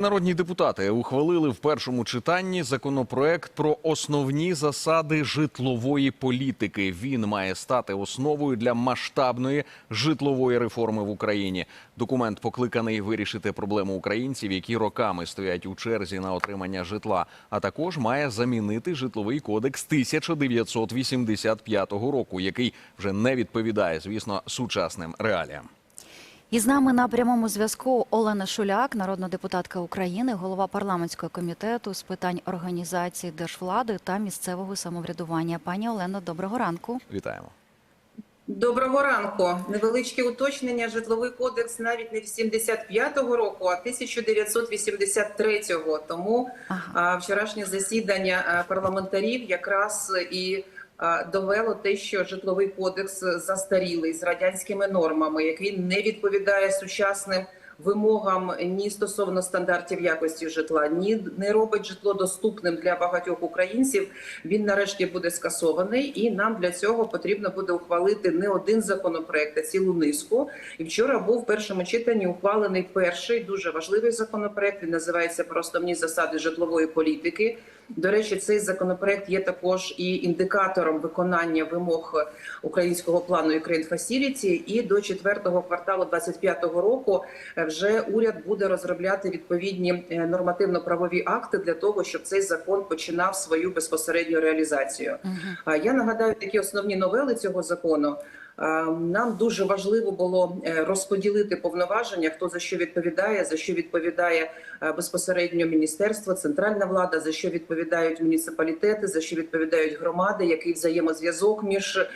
Народні депутати ухвалили в першому читанні законопроект про основні засади житлової політики. Він має стати основою для масштабної житлової реформи в Україні. Документ покликаний вирішити проблему українців, які роками стоять у черзі на отримання житла, а також має замінити житловий кодекс 1985 року, який вже не відповідає, звісно, сучасним реаліям. І з нами на прямому зв'язку Олена Шуляк, народна депутатка України, голова парламентського комітету з питань організації держвлади та місцевого самоврядування. Пані Олено, доброго ранку. Вітаємо. Доброго ранку. Невеличке уточнення. Житловий кодекс навіть не 85-го року, а 1983-го. Тому Ага. а, вчорашнє засідання парламентарів якраз і довело те, що житловий кодекс застарілий з радянськими нормами, який не відповідає сучасним. Вимогам ні стосовно стандартів якості житла, ні не робить житло доступним для багатьох українців. Він нарешті буде скасований, і нам для цього потрібно буде ухвалити не один законопроект, а цілу низку. І вчора був в першому читанні ухвалений перший дуже важливий законопроект. Він називається про основні засади житлової політики. До речі, цей законопроект є також і індикатором виконання вимог українського плану Ukraine Facility. І до четвертого кварталу 25-го року е, вже уряд буде розробляти відповідні е, нормативно-правові акти для того, щоб цей закон починав свою безпосередню реалізацію. А Я нагадаю такі основні новели цього закону. А, Нам дуже важливо було е, розподілити повноваження, хто за що відповідає, за що відповідає е, безпосередньо міністерство, центральна влада, за що відповідають муніципалітети, за що відповідають громади, який взаємозв'язок між,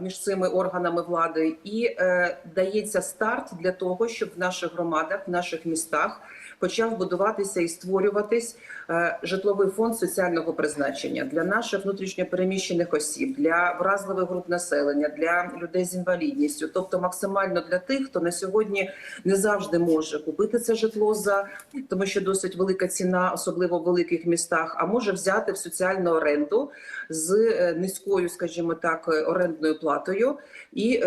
між цими органами влади, і е, дається старт для того, щоб в наших громадах, в наших містах почав будуватися і створюватись е, житловий фонд соціального призначення для наших внутрішньопереміщених осіб, для вразливих груп населення, для людей з інвалідністю, тобто максимально для тих, хто на сьогодні не завжди може купити це житло за тому, що досить велика ціна, особливо в великих містах, а може взяти в соціальну оренду з е, низькою, скажімо так, е, орендною платою і.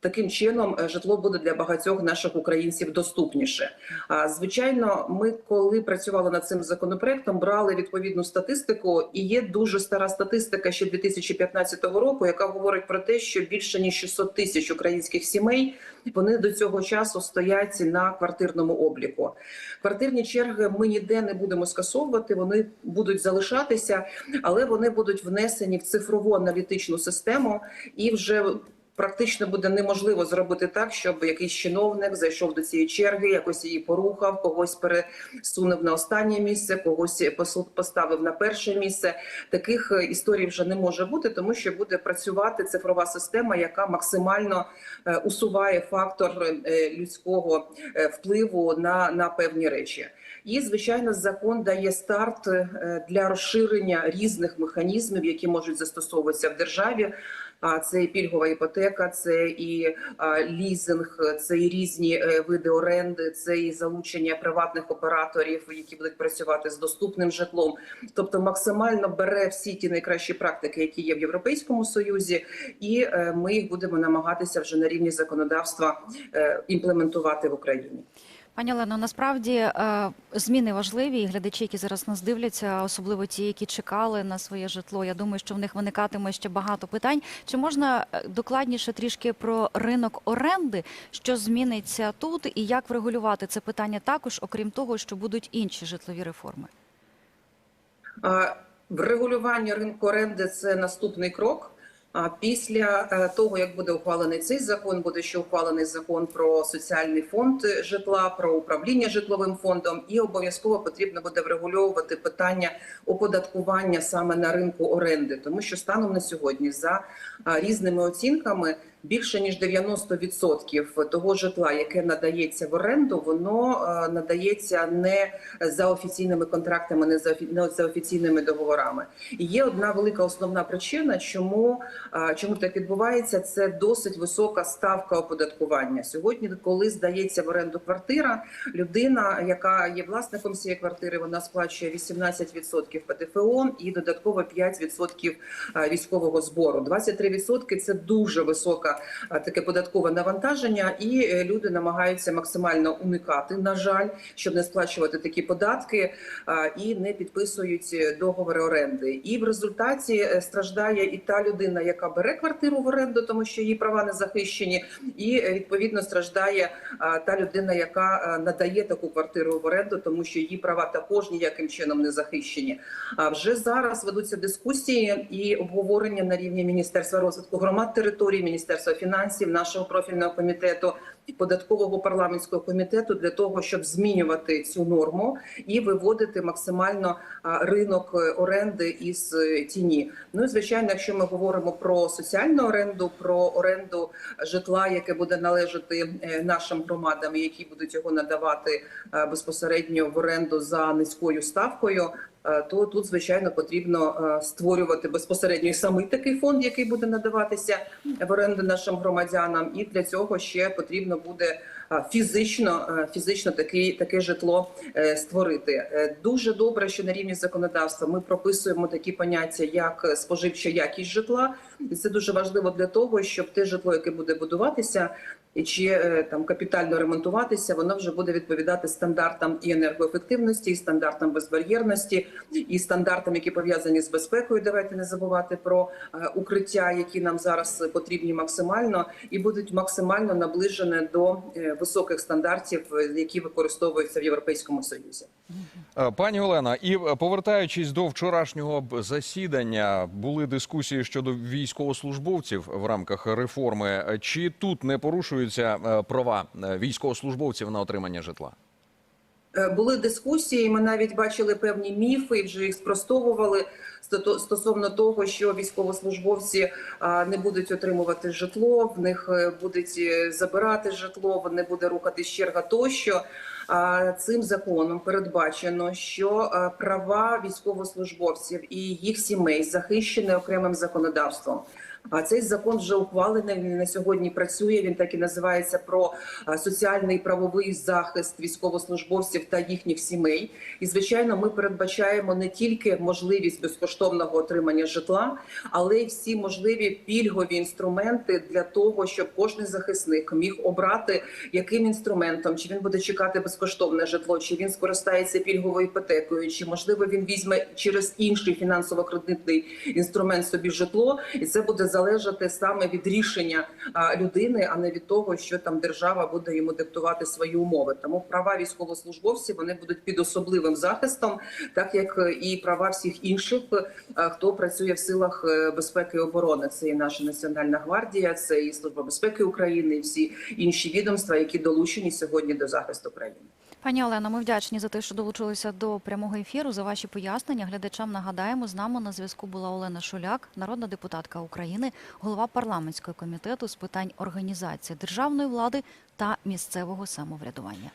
Таким чином е, житло буде для багатьох наших українців доступніше. А звичайно, ми коли працювали над цим законопроектом, брали відповідну статистику, і є дуже стара статистика ще 2015 року, яка говорить про те, що більше ніж 600 тисяч українських сімей вони до цього часу стоять на квартирному обліку. Квартирні черги ми ніде не будемо скасовувати. Вони будуть залишатися, але вони будуть внесені в цифрову аналітичну систему і вже. Практично буде неможливо зробити так, щоб якийсь чиновник зайшов до цієї черги, якось її порухав, когось пересунув на останнє місце, когось поставив на перше місце. Таких е, історій вже не може бути, тому що буде працювати цифрова система, яка максимально е, усуває фактор е, людського впливу на, на певні речі. І звичайно, закон дає старт для розширення різних механізмів, які можуть застосовуватися в державі. А це і пільгова іпотека, це і лізинг, це і різні е, види оренди, це і залучення приватних операторів, які будуть працювати з доступним житлом. Тобто максимально бере всі ті найкращі практики, які є в Європейському Союзі, і е, ми їх будемо намагатися вже на рівні законодавства е, імплементувати в Україні. Пані Олено, насправді е, зміни важливі, і глядачі, які зараз нас дивляться, особливо ті, які чекали на своє житло. Я думаю, що в них виникатиме ще багато питань. Чи можна е, докладніше трішки про ринок оренди, що зміниться тут, і як врегулювати це питання також, окрім того, що будуть інші житлові реформи? А, Врегулювання ринку оренди це наступний крок. Після е, того, як буде ухвалений цей закон, буде ще ухвалений закон про соціальний фонд житла, про управління житловим фондом, і обов'язково потрібно буде врегульовувати питання оподаткування саме на ринку оренди, тому що станом на сьогодні за різними оцінками більше ніж 90% того житла, яке надається в оренду, воно е, надається не за офіційними контрактами, не за офіційними договорами. І є одна велика основна причина, чому, чому так відбувається. Це досить висока ставка оподаткування. Сьогодні, коли здається в оренду квартира, людина, яка є власником цієї квартири, вона сплачує 18% ПДФО і додатково 5% військового збору. 23% – це дуже висока таке податкове навантаження, і е, люди намагаються максимально уникати, на жаль, щоб не сплачувати такі податки і не підписують договори оренди. І в результаті е, страждає і та людина, яка бере квартиру в оренду, тому що її права не захищені, і е, відповідно страждає та людина, яка е, надає таку квартиру в оренду, тому що її права також ніяким чином не захищені. А вже зараз ведуться дискусії і обговорення на рівні Міністерства розвитку громад територій, Міністерства фінансів, нашого профільного комітету. Податкового парламентського комітету для того, щоб змінювати цю норму і виводити максимально ринок е, оренди із е, тіні. Ну і звичайно, якщо ми говоримо про соціальну оренду, про оренду житла, яке буде належати е, нашим громадам, які будуть його надавати е, безпосередньо в оренду за низькою ставкою. Е, То тут звичайно потрібно е, створювати безпосередньо і самий такий фонд, який буде надаватися в оренду нашим громадянам, і для цього ще потрібно буде е, фізично фізично такий таке житло створити. Дуже добре, що на рівні законодавства ми прописуємо такі поняття, як споживча якість житла, і це дуже важливо для того, щоб те житло, яке буде будуватися. Чи е, там капітально ремонтуватися, воно вже буде відповідати стандартам і енергоефективності, і стандартам безбар'єрності, і стандартам, які пов'язані з безпекою. Давайте не забувати про е, укриття, які нам зараз потрібні максимально, і будуть максимально наближені до е, високих стандартів, які використовуються в Європейському Союзі. Пані Олена, і повертаючись до вчорашнього засідання, були дискусії щодо військовослужбовців в рамках реформи. Чи тут не порушуються е, права е, військовослужбовців на отримання житла? Е, Були дискусії. Ми навіть бачили певні міфи, і вже їх спростовували стосовно того, що військовослужбовці не будуть отримувати житло, в них е, будуть е, забирати житло, в- не буде рухатись черга тощо. Цим законом передбачено, що е, права військовослужбовців і їх сімей захищені окремим законодавством. А цей закон вже ухвалений. Він на сьогодні працює. Він так і називається про соціальний правовий захист військовослужбовців та їхніх сімей. І звичайно, ми передбачаємо не тільки можливість безкоштовного отримання житла, але й всі можливі пільгові інструменти для того, щоб кожен захисник міг обрати яким інструментом, чи він буде чекати безкоштовне житло, чи він скористається пільговою іпотекою, чи можливо він візьме через інший фінансово-кредитний інструмент собі житло, і це буде залежати саме від рішення людини, а не від того, що там держава буде йому диктувати свої умови. Тому права військовослужбовців вони будуть під особливим захистом, так як е, і права всіх інших, е, хто працює в силах е, безпеки і оборони. Це і наша національна гвардія, це і служба безпеки України, і всі інші відомства, які долучені сьогодні до захисту країни. Пані Олено, ми вдячні за те, що долучилися до прямого ефіру. За ваші пояснення глядачам нагадаємо, з нами на зв'язку була Олена Шуляк, народна депутатка України, голова парламентського комітету з питань організації державної влади та місцевого самоврядування.